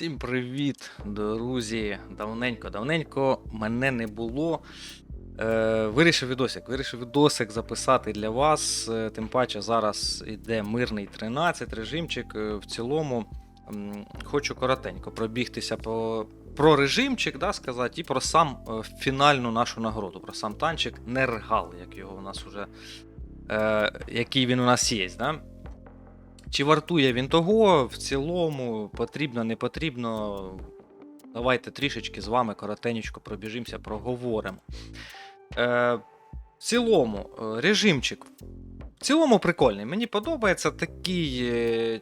Всім привіт, друзі! Давненько, давненько мене не було. Е, вирішив відосик, вирішив відосик записати для вас. Е, тим паче зараз йде мирний 13 режимчик. Е, в цілому хочу коротенько пробігтися по, про режимчик, да, сказати, і про сам е, фінальну нашу нагороду, про сам танчик Нергал, як його у нас уже, е, який він у нас є. Да? Чи вартує він того? В цілому, потрібно, не потрібно. Давайте трішечки з вами коротенечко пробіжимося, проговоримо. Е, в цілому, е, режимчик. В цілому прикольний. Мені подобається такий е,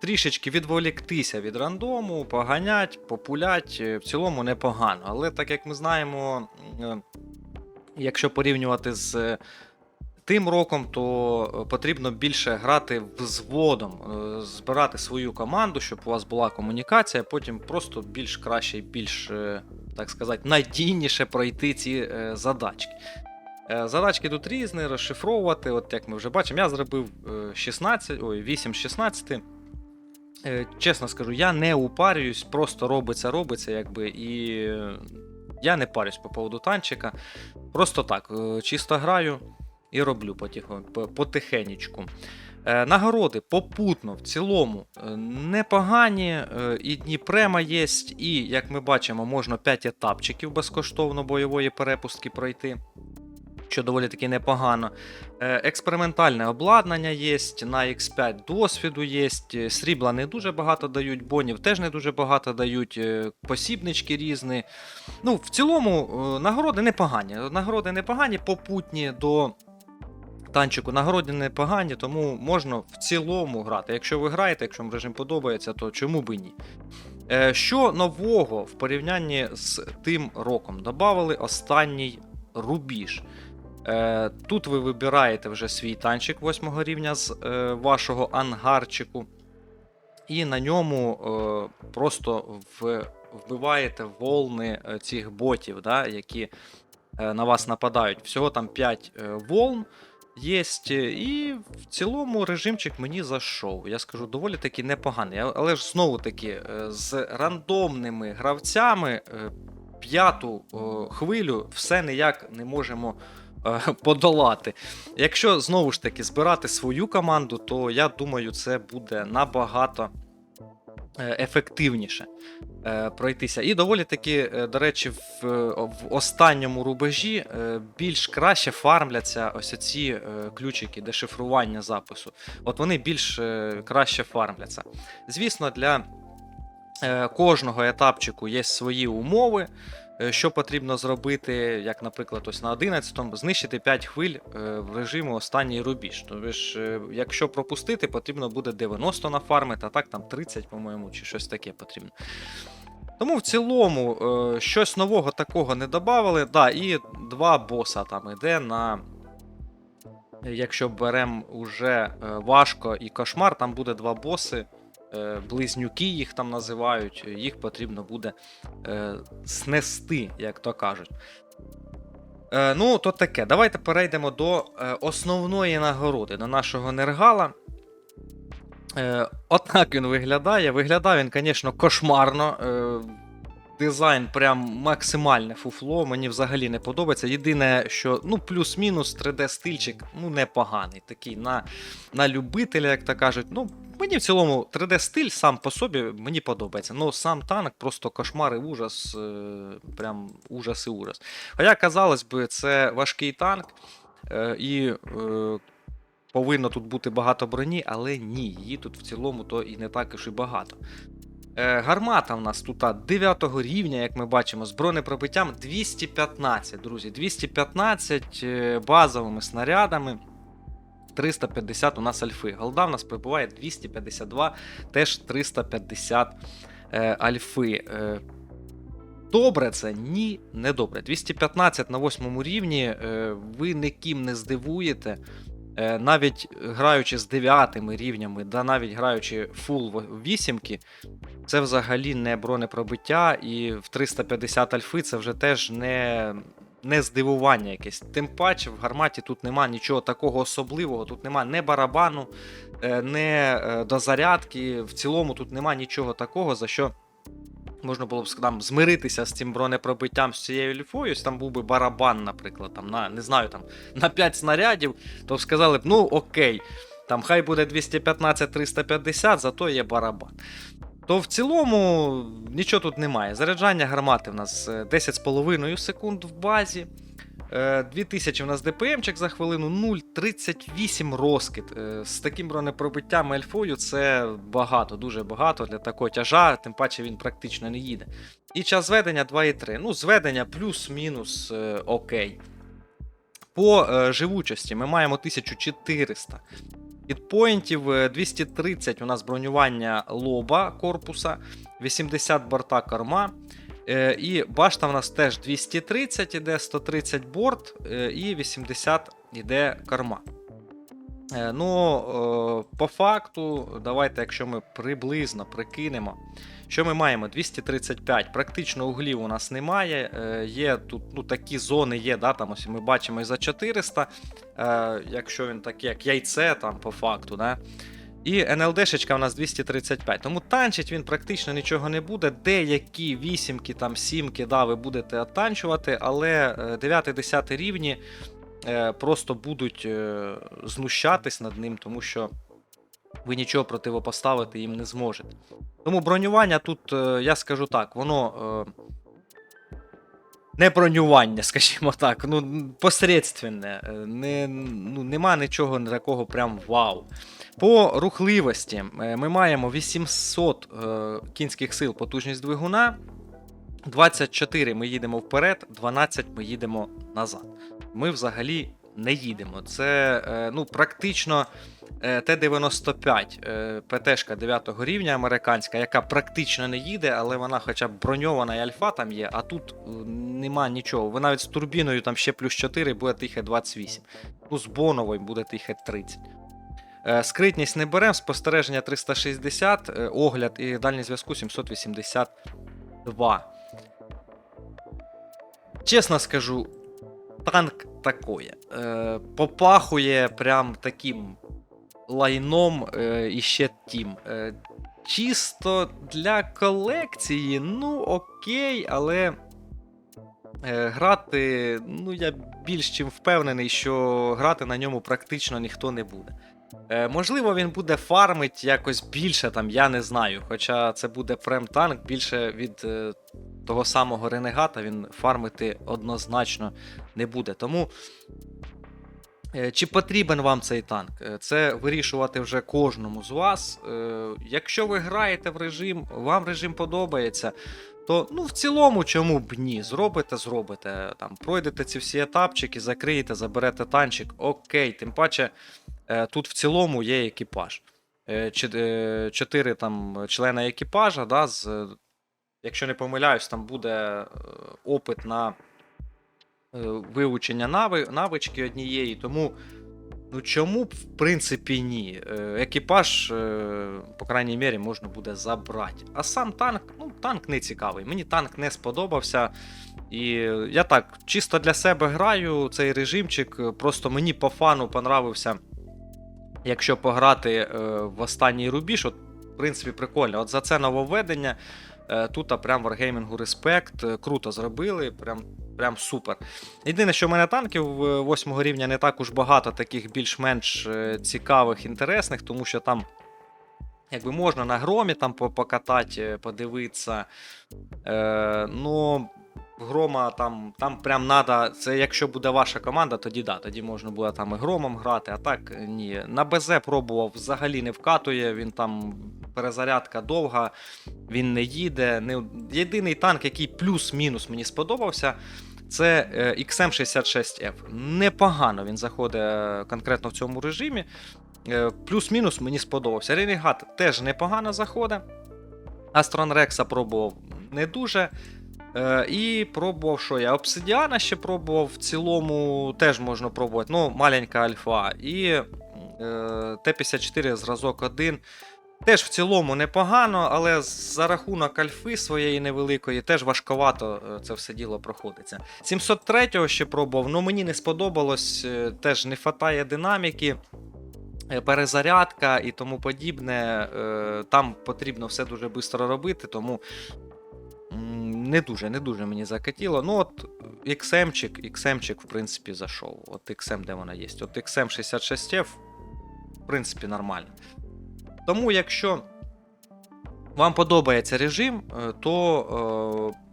трішечки відволіктися від рандому, поганять, популять. е, В цілому непогано. Але так як ми знаємо, якщо порівнювати з тим роком, то е, потрібно більше грати взводом, е, збирати свою команду, щоб у вас була комунікація, потім просто більш краще і більш, е, так сказати, надійніше пройти ці задачки. Задачки тут різні, розшифровувати, от як ми вже бачимо, я зробив е, 16, ой, 8 з 16. Е, Чесно скажу, я не упарююсь, просто робиться, робиться, якби, і я не парюсь по поводу танчика. Просто так, чисто граю і роблю потихенечку. Е, Нагороди попутно в цілому е, непогані. е, І Дніпрема є, і, як ми бачимо, можна 5 етапчиків безкоштовно бойової перепустки пройти. Що доволі таки непогано. Експериментальне обладнання є, на X5 досвіду є, срібла не дуже багато дають, бонів теж не дуже багато дають, посібнички різні. Ну, в цілому, нагороди непогані. Нагороди непогані, попутні до танчику. Нагороди непогані, тому можна в цілому грати. Якщо ви граєте, якщо вам режим подобається, то чому би ні? Е, Що нового в порівнянні з тим роком? Добавили останній рубіж. Е, Тут ви вибираєте вже свій танчик 8 рівня з е, вашого ангарчику, і на ньому просто вбиваєте волни цих ботів, да, які на вас нападають. Всього там 5 е, волн є, і в цілому режимчик мені зайшов. Я скажу, доволі таки непоганий. Але ж знову таки, е, з рандомними гравцями е, п'яту е, хвилю все ніяк не можемо е, подолати. Якщо знову ж таки збирати свою команду, то я думаю, це буде набагато е, ефективніше е, пройтися. І доволі таки, е, до речі, в, е, в останньому рубежі е, більш краще фармляться ось ці е, ключики дешифрування запису. От вони більш е, краще фармляться. Звісно, для е, кожного етапчику є свої умови. Е, Що потрібно зробити, як, наприклад, ось на 11-му, знищити 5 хвиль е, в режиму останній рубіж. Тобто, е, якщо пропустити, потрібно буде 90 нафармити, а так там 30, по-моєму, чи щось таке потрібно. Тому в цілому щось нового такого не додавали. Да, і два боса там іде на. Якщо беремо уже важко і кошмар, там буде два боси, близнюки їх там називають, їх потрібно буде е, снести, як то кажуть. Е, ну, то таке. Давайте перейдемо до е, основної нагороди, до нашого нергала. Е, отак він виглядає. Виглядає він, звісно, кошмарно. Е, дизайн прям максимальне фуфло. Мені взагалі не подобається. Єдине, що ну, плюс-мінус 3D-стильчик ну, непоганий. Такий на, на любителя, як то кажуть. Ну, мені в цілому 3D-стиль сам по собі мені подобається. Ну, сам танк просто кошмар і ужас. Е, прям ужас і ужас. Хоча, казалось би, це важкий танк. Е, і е, повинно тут бути багато броні, але ні, її тут в цілому то і не так і багато. Е, гармата в нас тут 9 рівня, як ми бачимо, з бронепробиттям 215, друзі. 215 е, базовими снарядами. 350 у нас альфи. Голда в нас прибуває 252, теж 350 е, альфи. Е, Добре це? Ні, не добре. 215 на 8 рівні е, ви ніким не здивуєте. Е, навіть граючи з 9 рівнями, да навіть граючи фул 8, це взагалі не бронепробиття, і в 350 альфи це вже теж не, не здивування якесь. Тим паче в гарматі тут нема нічого такого особливого, тут нема не барабану, е, не дозарядки. В цілому тут нема нічого такого, за що Можна було б там змиритися з цим бронепробиттям з цією ліфою, там був би барабан, наприклад, там на не знаю, там на 5 снарядів, то б сказали б, ну окей, там хай буде 215-350, зато є барабан. То в цілому нічого тут немає. Заряджання гармати в нас е, 10,5 секунд в базі. Е, 2000 у нас ДПМчик за хвилину, 0,38 розкид. Е, З таким бронепробиттям ельфою це багато, дуже багато для такого тяжа, тим паче він практично не їде. І час зведення 2,3. Ну, зведення плюс-мінус е, окей. По е, живучості ми маємо 1400 підпоінтів, е, 230 у нас бронювання лоба корпуса, 80 борта корма. Е, І башта в нас теж 230 іде, 130 борт е, і 80 іде корма. Е, Ну, е, по факту, давайте, якщо ми приблизно прикинемо, що ми маємо? 235. Практично углів у нас немає. Е, Є тут ну, такі зони є, да, там ось ми бачимо і за 400, е, якщо він такий, як яйце, там по факту. Да. І НЛДшечка у нас 235. Тому танчить він практично нічого не буде. Деякі вісімки, там сімки, да, ви будете оттанчувати, але 9-10 рівні просто будуть е, знущатись над ним, тому що ви нічого противопоставити їм не зможете. Тому бронювання тут, е, я скажу так, воно. Е, не бронювання, скажімо так, ну посередственне. е, Не, ну, нема нічого такого прям вау. По рухливості е, ми маємо 800 е, кінських сил потужність двигуна, 24 ми їдемо вперед, 12 ми їдемо назад. Ми взагалі не їдемо. Це е, ну, практично е, Т-95 е, ПТшка 9 рівня американська, яка практично не їде, але вона хоча б броньована і альфа там є, а тут нема нічого. Ви навіть з турбіною там ще плюс 4 буде тихе 28. Ну, з боновою буде тихе 30. Е, Скритність не беремо, спостереження 360, е, огляд і дальній зв'язку 782. Чесно скажу, танк такое. Е, попахує прям таким лайном е, і ще тім. Е, чисто для колекції, ну окей, але е, грати, ну я більш чим впевнений, що грати на ньому практично ніхто не буде. Е, можливо, він буде фармить якось більше, там, я не знаю. Хоча це буде прем-танк, більше від е, того самого Ренегата він фармити однозначно не буде. Тому. е, Чи потрібен вам цей танк? Е, Це вирішувати вже кожному з вас. Е, Якщо ви граєте в режим, вам режим подобається, то ну, в цілому, чому б ні? Зробите, зробите. Там, пройдете ці всі етапчики, закриєте, заберете танчик, окей. Тим паче, тут в цілому є екіпаж. Чотири там члени екіпажа, да, з, якщо не помиляюсь, там буде е, опит на е, вивчення нави, навички однієї. Тому ну, чому б, в принципі, ні. Е, Екіпаж, по крайній мірі, можна буде забрати. А сам танк, ну, танк не цікавий. Мені танк не сподобався. І я так, чисто для себе граю цей режимчик. Просто мені по фану понравився. Якщо пограти в останній рубіж, от, в принципі, прикольно. От за це нововведення. Е, тут а прям Wargaming респект. е, Круто зробили, прям, прям супер. Єдине, що в мене танків 8 рівня не так уж багато таких більш-менш е, цікавих, інтересних, тому що там. Якби можна на громі там по- покатати, е, подивитися. Е, ну, грома там, там прям надо. Це якщо буде ваша команда, тоді да, тоді можна буде там і громом грати, а так ні. На БЗ пробував, взагалі не вкатує, він там перезарядка довга, він не їде. Не... Єдиний танк, який плюс-мінус мені сподобався, це е, XM66F. Непогано він заходить е, конкретно в цьому режимі. Е, Плюс-мінус мені сподобався. Ренегат теж непогано заходить. Астрон Рекса пробував не дуже. Е, і пробував, що я обсидіана ще пробував. В цілому теж можна пробувати. Ну, маленька альфа. І е, Т-54 зразок 1. Теж в цілому непогано, але за рахунок альфи своєї невеликої теж важковато е, це все діло проходиться. 703-го ще пробував, ну мені не сподобалось, теж не хватає динаміки, перезарядка і тому подібне. Там потрібно все дуже швидко робити, тому не дуже, не дуже мені закатіло. Ну, от XM-чик, XM-чик, в принципі, зайшов. От XM, де вона є. От XM 66F, в принципі, нормально. Тому, якщо вам подобається режим, е, то е,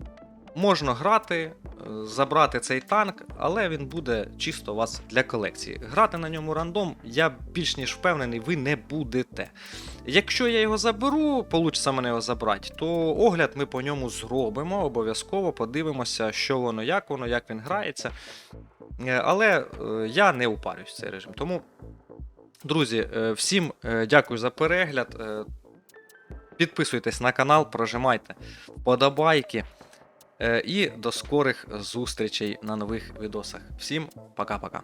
можна грати, е, забрати цей танк, але він буде чисто у вас для колекції. Грати на ньому рандом, я більш ніж впевнений, ви не будете. Якщо я його заберу, получиться мене його забрати, то огляд ми по ньому зробимо, обов'язково подивимося, що воно, як воно, як він грається. Е, Але е, я не упарюсь в цей режим. Тому, друзі, всім дякую за перегляд. Підписуйтесь на канал, прожимайте вподобайки. Е, І до скорих зустрічей на нових відосах. Всім пока-пока.